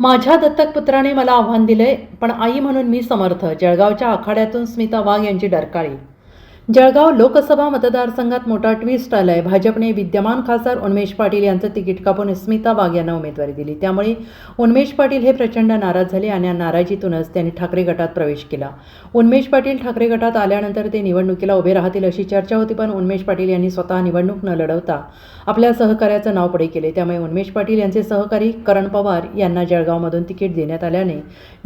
माझ्या दत्तक पुत्राने मला आव्हान दिले पण आई म्हणून मी समर्थ. जळगावच्या आखाड्यातून स्मिता वाघ यांची डरकाळी. जळगाव लोकसभा मतदारसंघात मोठा ट्विस्ट आलाय. भाजपने विद्यमान खासदार उन्मेश पाटील यांचं तिकीट कापून स्मिता वाघ यांना उमेदवारी दिली. त्यामुळे उन्मेश पाटील हे प्रचंड नाराज झाले आणि या नाराजीतूनच त्यांनी ठाकरे गटात प्रवेश केला. उन्मेश पाटील ठाकरे गटात आल्यानंतर ते निवडणुकीला उभे राहतील अशी चर्चा होती पण उन्मेश पाटील यांनी स्वतः निवडणूक न लढवता आपल्या सहकार्याचं नाव पुढे केले. त्यामुळे उन्मेश पाटील यांचे सहकारी करण पवार यांना जळगावमधून तिकीट देण्यात आल्याने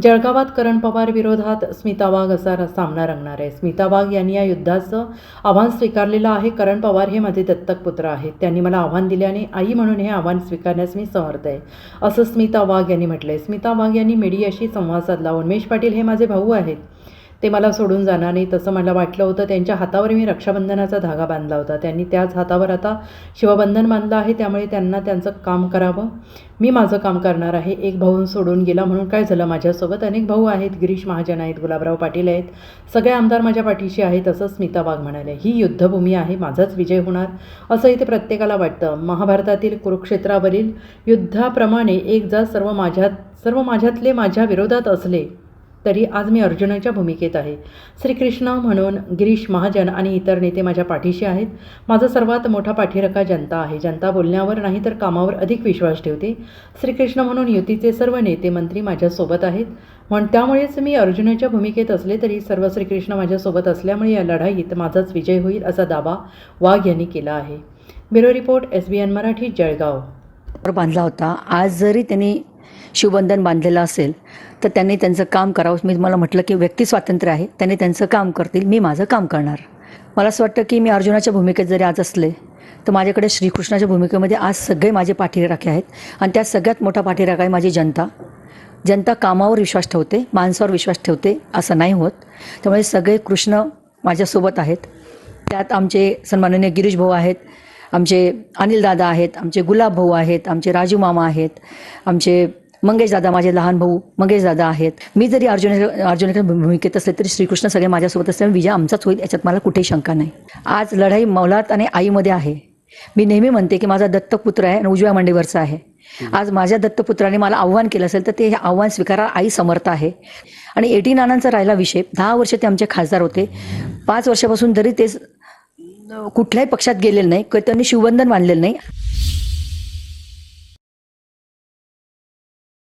जळगावात करण पवार विरोधात स्मिता वाघ असा सामना रंगणार आहे. स्मिता वाघ यांनी या युद्धाचं आव्हान स्वीकारलेलं आहे. करण पवार हे माझे दत्तक पुत्र आहेत. त्यांनी मला आव्हान दिल्याने आई म्हणून हे आव्हान स्वीकारण्यास मी समर्थ आहे. असं स्मिता वाघ यांनी म्हटलंय. स्मिता वाघ यांनी मीडियाशी संवाद साधला. उन्मेश पाटील हे माझे भाऊ आहेत. ते मला सोडून जाणार नाही. तसं मला वाटलं होतं. त्यांच्या हातावर मी रक्षाबंधनाचा धागा बांधला होता. त्यांनी त्याच हातावर आता शिवबंधन बांधलं आहे. त्यामुळे त्यांना त्यांचं काम करावं. मी माझं काम करणार आहे. एक भाऊन सोडून गेला म्हणून काय झालं माझ्यासोबत? अनेक भाऊ आहेत. गिरीश महाजन आहेत. गुलाबराव पाटील आहेत. सगळे आमदार माझ्या पाठीशी आहेत असं स्मिता वाघ म्हणाले. ही युद्धभूमी आहे. माझाच विजय होणार. असं इथे प्रत्येकाला वाटतं. महाभारतातील कुरुक्षेत्रावरील युद्धाप्रमाणे एक जात सर्व माझ्यात सर्व माझ्यातले माझ्या विरोधात असले तरी आज मी अर्जुनाच्या भूमिकेत आहे. श्रीकृष्ण म्हणून गिरीश महाजन आणि इतर नेते माझ्या पाठीशी आहेत. माझा सर्वात मोठा पाठीरका जनता आहे. जनता बोलण्यावर नाही तर कामावर अधिक विश्वास ठेवते. श्रीकृष्ण म्हणून युतीचे सर्व नेते मंत्री माझ्यासोबत आहेत. म्हण त्यामुळेच मी अर्जुनाच्या भूमिकेत असले तरी सर्व श्रीकृष्ण माझ्यासोबत असल्यामुळे या लढाईत माझाच विजय होईल असा दावा वाघ यांनी केला आहे. Bureau report S B N Marathi Jalgaon. बांधला होता. आज जरी त्यांनी शिवबंधन बांधलेलं असेल तर त्यांनी त्यांचं काम करावं. मी तुम्हाला म्हटलं की व्यक्ती स्वातंत्र्य आहे त्यांनी त्यांचं काम करतील मी माझं काम करणार. मला असं वाटतं की मी अर्जुनाच्या भूमिकेत जरी आज असले तर माझ्याकडे श्रीकृष्णाच्या भूमिकेमध्ये आज सगळे माझे पाठीराखे आहेत. आणि त्यात सगळ्यात मोठा पाठीराखा आहे माझी जनता. जनता कामावर विश्वास ठेवते माणसावर विश्वास ठेवते असं नाही होत. त्यामुळे सगळे कृष्ण माझ्यासोबत आहेत. त्यात आमचे सन्माननीय गिरीश भाऊ आहेत. आमचे अनिल दादा आहेत आमचे गुलाब भाऊ आहेत आमचे राजू मामा आहेत आमचे मंगेश दादा माझे लहान भाऊ मंगेश दादा आहेत. मी जरी अर्जुन अर्जुनाच्या भूमिकेत असले तरी श्रीकृष्ण सगळे माझ्यासोबत असल्यामुळे विजय आमचाच होईल याच्यात मला कुठेही शंका नाही. आज लढाई मौलात आणि आईमध्ये आहे. मी नेहमी म्हणते की माझा दत्तक पुत्र आहे आणि उजव्या मांडीवरचा आहे. आज माझ्या दत्तपुत्राने मला आव्हान केलं असेल तर ते हे आव्हान स्वीकारा आई समर्थ आहे. आणि एटी नानांचा राहिला विषय दहा वर्ष ते आमचे खासदार होते. पाच वर्षापासून जरी ते कुठल्याही पक्षात गेलेलं नाही. त्यांनी शिवबंधन बांधलेलं नाही.